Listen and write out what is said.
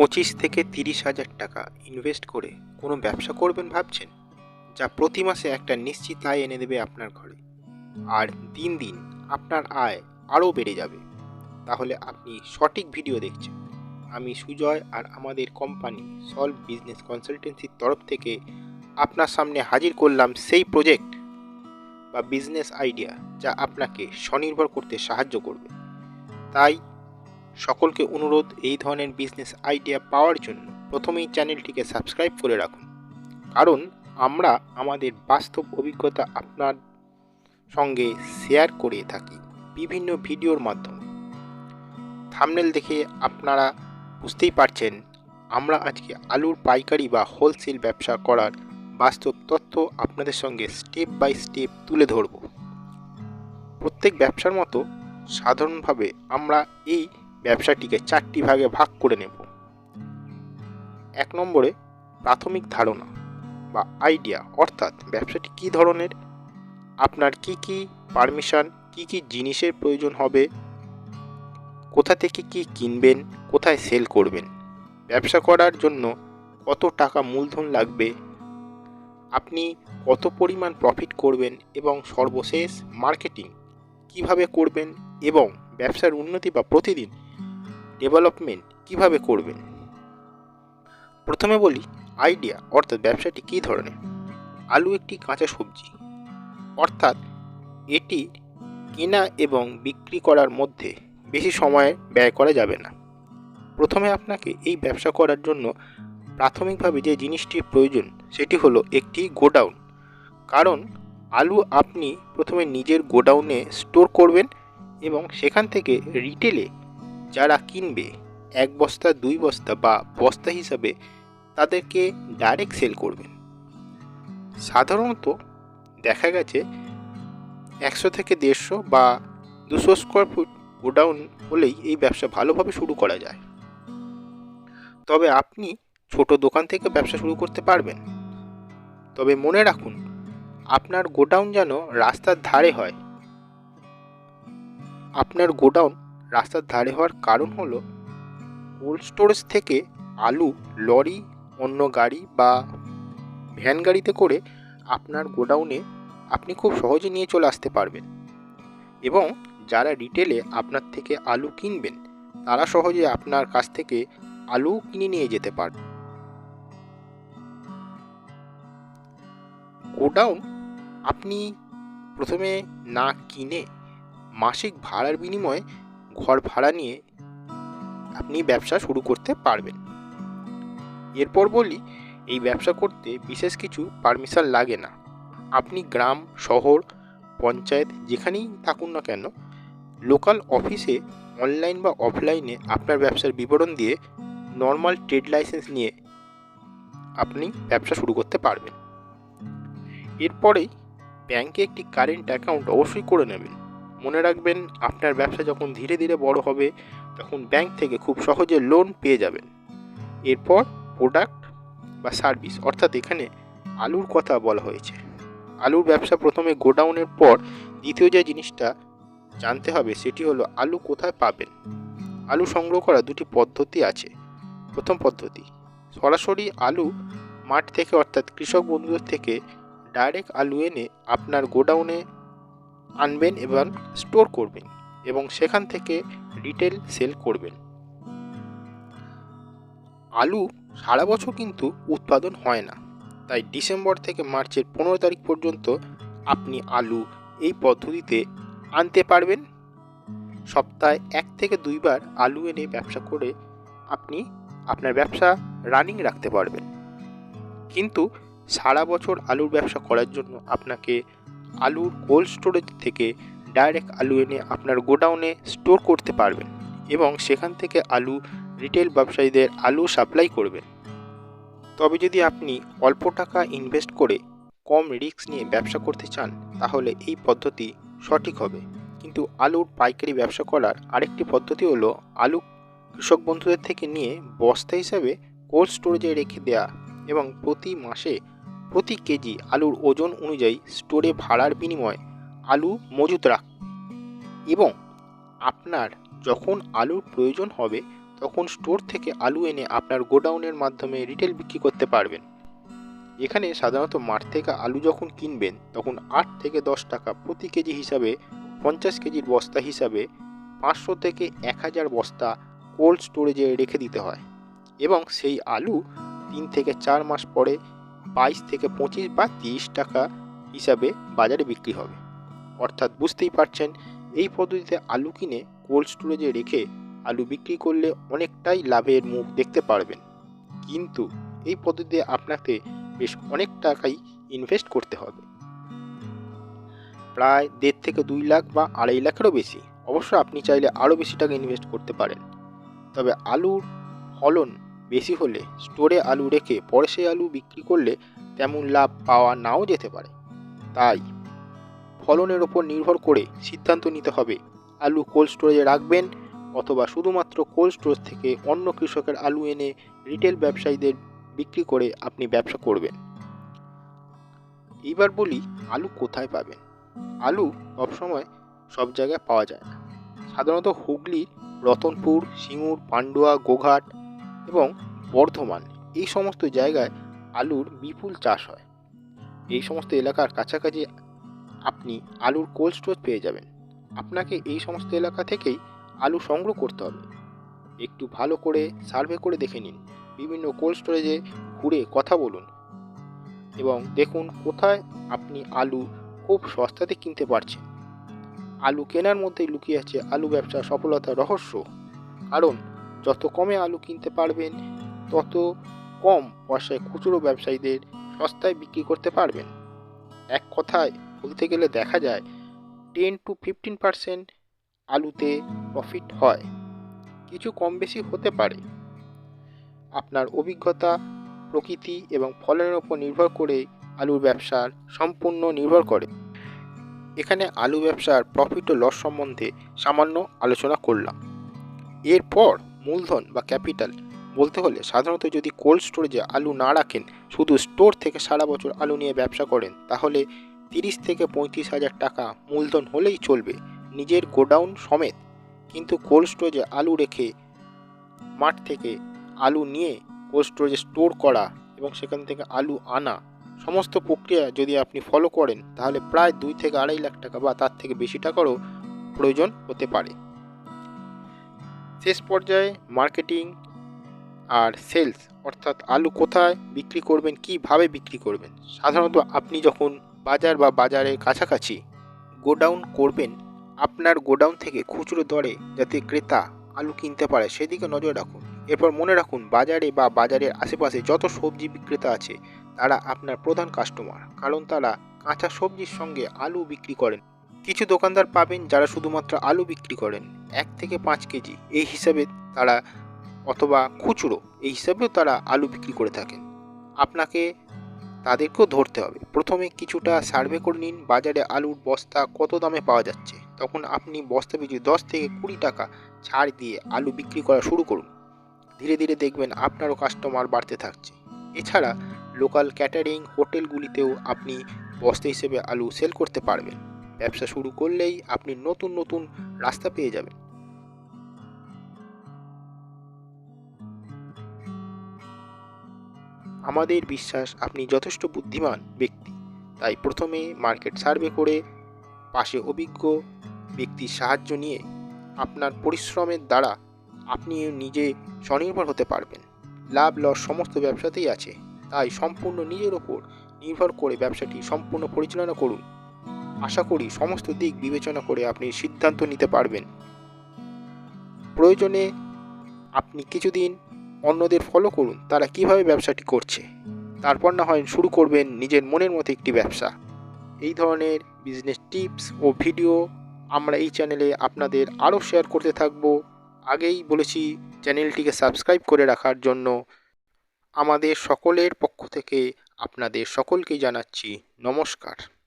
পঁচিশ থেকে তিরিশ হাজার টাকা ইনভেস্ট করে কোনো ব্যবসা করবেন ভাবছেন? যা প্রতি মাসে একটা নিশ্চিত আয় এনে দেবে আপনার ঘরে। আর দিন দিন আপনার আয় আরও বেড়ে যাবে। তাহলে আপনি সঠিক ভিডিও দেখছেন। আমি সুজয় আর আমাদের কোম্পানি সলভ বিজনেস কনসালটেন্সির তরফ থেকে আপনার সামনে হাজির করলাম সেই প্রজেক্ট বা বিজনেস আইডিয়া যা আপনাকে স্বনির্ভর করতে সাহায্য করবে। তাই সকলকে অনুরোধ এই ধরনের বিজনেস আইডিয়া পাওয়ার জন্য প্রথমেই চ্যানেলটিকে সাবস্ক্রাইব করে রাখুন। কারণ আমরা আমাদের বাস্তব অভিজ্ঞতা আপনার সঙ্গে শেয়ার করে থাকি বিভিন্ন ভিডিওর মাধ্যমে। থামনেল দেখে আপনারা বুঝতেই পারছেন, আমরা আজকে আলুর পাইকারি বা হোলসেল ব্যবসা করার বাস্তব তথ্য আপনাদের সঙ্গে স্টেপ বাই স্টেপ তুলে ধরব। প্রত্যেক ব্যবসার মতো সাধারণভাবে আমরা এই ব্যবসাটিকে চারটি ভাগে ভাগ করে নেব। এক নম্বরে প্রাথমিক ধারণা বা আইডিয়া অর্থাৎ ব্যবসাটি কী ধরনের, আপনার কি কি পারমিশন কি কি জিনিসের প্রয়োজন হবে, কোথা থেকে কি কিনবেন, কোথায় সেল করবেন, ব্যবসা করার জন্য কত টাকা মূলধন লাগবে, আপনি কত পরিমাণ প্রফিট করবেন এবং সর্বশেষ মার্কেটিং কীভাবে করবেন এবং ব্যবসার উন্নতি বা প্রতিদিন ডেভেলপমেন্ট কীভাবে করবেন? প্রথমে বলি আইডিয়া অর্থাৎ ব্যবসাটি কী ধরনের? আলু একটি কাঁচা সবজি। অর্থাৎ এটি কেনা এবং বিক্রি করার মধ্যে বেশি সময় ব্যয় করা যাবে না। প্রথমে আপনাকে এই ব্যবসা করার জন্য প্রাথমিকভাবে যে জিনিসটির প্রয়োজন, সেটি হলো একটি গোডাউন। কারণ আলু আপনি প্রথমে নিজের গোডাউনে স্টোর করবেন এবং সেখান থেকে রিটেলে যারা কিনবে, এক বস্তা, দুই বস্তা বা বস্তা হিসাবে তাদেরকে ডাইরেক্ট সেল করবেন। সাধারণত দেখা গেছে একশো থেকে দেড়শো বা দুশো স্কোয়ার ফুট গোডাউন হলেই এই ব্যবসা ভালোভাবে শুরু করা যায়। তবে আপনি ছোট দোকান থেকে ব্যবসা শুরু করতে পারবেন। তবে মনে রাখুন, আপনার গোডাউন যেন রাস্তার ধারে হয়। আপনার গোডাউন রাস্তার ধারে হওয়ার কারণ হলো কোল্ড স্টোরেজ থেকে আলু, লরি, অন্য গাড়ি বা ভ্যান গাড়িতে করে আপনার গোডাউনে আপনি খুব সহজে নিয়ে চলে আসতে পারবেন। এবং যারা রিটেলে আপনার থেকে আলু কিনবেন, তারা সহজে আপনার কাছ থেকে আলু কিনে নিয়ে যেতে পারবে। গোডাউন আপনি প্রথমে না কিনে মাসিক ভাড়ার বিনিময়ে ঘর ভাড়া নিয়ে আপনি ব্যবসা শুরু করতে পারবেন। এরপর বলি, এই ব্যবসা করতে বিশেষ কিছু পারমিশন লাগে না। আপনি গ্রাম, শহর, পঞ্চায়েত যেখানেই থাকুন না কেন লোকাল অফিসে অনলাইন বা অফলাইনে আপনার ব্যবসার বিবরণ দিয়ে নর্মাল ট্রেড লাইসেন্স নিয়ে আপনি ব্যবসা শুরু করতে পারবেন। এরপরেই ব্যাংকে একটি কারেন্ট অ্যাকাউন্ট অবশ্যই করে নেবেন। মনে রাখবেন, আপনার ব্যবসা যখন ধীরে ধীরে বড় হবে, তখন ব্যাংক থেকে খুব সহজে লোন পেয়ে যাবেন। এরপর প্রোডাক্ট বা সার্ভিস অর্থাৎ এখানে আলুর কথা বলা হয়েছে। আলুর ব্যবসা প্রথমে গোডাউনের পর দ্বিতীয় যে জিনিসটা জানতে হবে, সেটি হলো আলু কোথায় পাবেন? আলু সংগ্রহ করা দুটি পদ্ধতি আছে। প্রথম পদ্ধতি, সরাসরি আলু মাঠ থেকে, অর্থাৎ কৃষক বন্ধুদের থেকে ডাইরেক্ট আলু এনে আপনার গোডাউনে আনবেন এবং স্টোর করবেন এবং সেখান থেকে রিটেল সেল করবেন। আলু সারা বছর কিন্তু উৎপাদন হয় না। তাই ডিসেম্বর থেকে মার্চের পনেরো তারিখ পর্যন্ত আপনি আলু এই পদ্ধতিতে আনতে পারবেন। সপ্তাহে এক থেকে দুইবার আলু এনে ব্যবসা করে আপনি আপনার ব্যবসা রানিং রাখতে পারবেন। কিন্তু সারা বছর আলুর ব্যবসা করার জন্য আপনাকে আলুর কোল্ড স্টোরেজ থেকে ডাইরেক্ট আলু এনে আপনার গোডাউনে স্টোর করতে পারবেন এবং সেখান থেকে আলু রিটেল ব্যবসায়ীদের আলু সাপ্লাই করবেন। তবে যদি আপনি অল্প টাকা ইনভেস্ট করে কম রিস্ক নিয়ে ব্যবসা করতে চান, তাহলে এই পদ্ধতি সঠিক হবে। কিন্তু আলুর পাইকারি ব্যবসা করার আরেকটি পদ্ধতি হলো আলু কৃষক বন্ধুদের থেকে নিয়ে বস্তা হিসাবে কোল্ড স্টোরেজে রেখে দেওয়া এবং প্রতি মাসে প্রতি কেজি আলুর ওজন অনুযায়ী স্টোরে ভাড়ার বিনিময়ে আলু মজুত রাখ। এবং আপনার যখন আলুর প্রয়োজন হবে, তখন স্টোর থেকে আলু এনে আপনার গোডাউনের মাধ্যমে রিটেল বিক্রি করতে পারবেন। এখানে সাধারণত মাঠ থেকে আলু যখন কিনবেন, তখন আট থেকে দশ টাকা প্রতি কেজি হিসাবে, পঞ্চাশ কেজির বস্তা হিসাবে, পাঁচশো থেকে এক হাজার বস্তা কোল্ড স্টোরেজে রেখে দিতে হয়। এবং সেই আলু তিন থেকে চার মাস পরে বাইশ থেকে পঁচিশ বা তিরিশ টাকা হিসাবে বাজারে বিক্রি হবে। অর্থাৎ বুঝতেই পারছেন, এই পদ্ধতিতে আলু কিনে কোল্ড স্টোরেজে রেখে আলু বিক্রি করলে অনেকটাই লাভের মুখ দেখতে পারবেন। কিন্তু এই পদ্ধতিতে আপনাকে বেশ অনেক টাকাই ইনভেস্ট করতে হবে। প্রায় দেড় থেকে দুই লাখ বা আড়াই লাখেরও বেশি। অবশ্য আপনি চাইলে আরও বেশি টাকা ইনভেস্ট করতে পারেন। তবে আলুর ফলন বেশি হলে স্টোরে আলু রেখে পরে সেই আলু বিক্রি করলে তেমন লাভ পাওয়া নাও যেতে পারে। তাই ফলনের ওপর নির্ভর করে সিদ্ধান্ত নিতে হবে, আলু কোল্ড স্টোরেজে রাখবেন অথবা শুধুমাত্র কোল্ড স্টোরেজ থেকে অন্য কৃষকের আলু এনে রিটেল ব্যবসায়ীদের বিক্রি করে আপনি ব্যবসা করবেন। এইবার বলি আলু কোথায় পাবেন? আলু সবসময় সব জায়গায় পাওয়া যায় না। সাধারণত হুগলি, রতনপুর, সিঙ্গুর, পান্ডুয়া, গোঘাট এবং বর্ধমান, এই সমস্ত জায়গায় আলুর বিপুল চাষ হয়। এই সমস্ত এলাকার কাছাকাছি আপনি আলুর কোল্ড স্টোরেজ পেয়ে যাবেন। আপনাকে এই সমস্ত এলাকা থেকেই আলু সংগ্রহ করতে হবে। একটু ভালো করে সার্ভে করে দেখে নিন। বিভিন্ন কোল্ড স্টোরেজে ঘুরে কথা বলুন। এবং দেখুন কোথায় আপনি আলু খুব সস্তাতে কিনতে পারছেন। আলু কেনার মধ্যেই লুকিয়ে আছে আলু ব্যবসার সফলতার রহস্য। কারণ যত কমে আলু কিনতে পারবেন, তত কম পয়সায় খুচরো ব্যবসায়ীদের সস্তায় বিক্রি করতে পারবেন। এক কথায় বলতে গেলে দেখা যায় টেন টু ফিফটিন পারসেন্ট আলুতে প্রফিট হয়। কিছু কম বেশি হতে পারে। আপনার অভিজ্ঞতা, প্রকৃতি এবং ফলনের ওপর নির্ভর করে আলুর ব্যবসার সম্পূর্ণ নির্ভর করে। এখানে আলু ব্যবসার প্রফিট ও লস সম্বন্ধে সামান্য আলোচনা করলাম। এরপর মূলধন বা ক্যাপিটাল বলতে হলে সাধারণত যদি কোল্ড স্টোরেজে আলু না রাখেন, শুধু স্টোর থেকে সারা বছর আলু নিয়ে ব্যবসা করেন, তাহলে তিরিশ থেকে পঁয়ত্রিশ হাজার টাকা মূলধন হলেই চলবে নিজের গোডাউন সমেত। কিন্তু কোল্ড স্টোরেজে আলু রেখে মাঠ থেকে আলু নিয়ে কোল্ড স্টোরেজে স্টোর করা এবং সেখান থেকে আলু আনা, সমস্ত প্রক্রিয়া যদি আপনি ফলো করেন, তাহলে প্রায় দুই থেকে আড়াই লাখ টাকা বা তার থেকে বেশি টাকারও প্রয়োজন হতে পারে। শেষ পর্যায়ে মার্কেটিং আর সেলস অর্থাৎ আলু কোথায় বিক্রি করবেন, কীভাবে বিক্রি করবেন, সাধারণত আপনি যখন বাজার বা বাজারের কাছাকাছি গোডাউন করবেন, আপনার গোডাউন থেকে খুচরো দরে যাতে ক্রেতা আলু কিনতে পারে, সেদিকে নজর রাখুন। এরপর মনে রাখুন, বাজারে বা বাজারের আশেপাশে যত সবজি বিক্রেতা আছে, তারা আপনার প্রধান কাস্টমার কারণ তারা কাঁচা সবজির সঙ্গে আলু বিক্রি করেন। কিছু দোকানদার পাবেন যারা শুধুমাত্র আলু বিক্রি করেন, এক থেকে পাঁচ কেজি। এই হিসাবে তারা অথবা খুচরো, এই হিসাবেও তারা আলু বিক্রি করে থাকেন। আপনাকে তাদেরকেও ধরতে হবে। প্রথমে কিছুটা সার্ভে করে নিন, বাজারে আলুর বস্তা কত দামে পাওয়া যাচ্ছে। তখন আপনি বস্তা পিছু দশ থেকে কুড়ি টাকা ছাড় দিয়ে আলু বিক্রি করা শুরু করুন। ধীরে ধীরে দেখবেন আপনারও কাস্টমার বাড়তে থাকছে। এছাড়া লোকাল ক্যাটারিং হোটেলগুলিতেও আপনি বস্তা হিসেবে আলু সেল করতে পারবেন। ব্যবসা শুরু করলেই আপনি নতুন নতুন রাস্তা পেয়ে যাবেন। আমাদের বিশ্বাস, আপনি যথেষ্ট বুদ্ধিমান ব্যক্তি। তাই প্রথমে মার্কেট সার্ভে করে পাশে অভিজ্ঞ ব্যক্তির সাহায্য নিয়ে আপনার পরিশ্রমের দ্বারা আপনি নিজে স্বনির্ভর হতে পারবেন। লাভ, লস সমস্ত ব্যবসাতেই আছে। তাই সম্পূর্ণ নিজের ওপর নির্ভর করে ব্যবসাটি সম্পূর্ণ পরিচালনা করুন। আশা করি সমস্ত দিক বিবেচনা করে আপনি সিদ্ধান্ত নিতে পারবেন। প্রয়োজনে আপনি কিছুদিন অন্যদের ফলো করুন, তারা কীভাবে ব্যবসাটি করছে। তারপর না হয় শুরু করবেন নিজের মনের মতো একটি ব্যবসা। এই ধরনের বিজনেস টিপস ও ভিডিও আমরা এই চ্যানেলে আপনাদের আরও শেয়ার করতে থাকব। আগেই বলেছি চ্যানেলটিকে সাবস্ক্রাইব করে রাখার জন্য আমাদের সকলের পক্ষ থেকে আপনাদের সকলকেই জানাচ্ছি নমস্কার।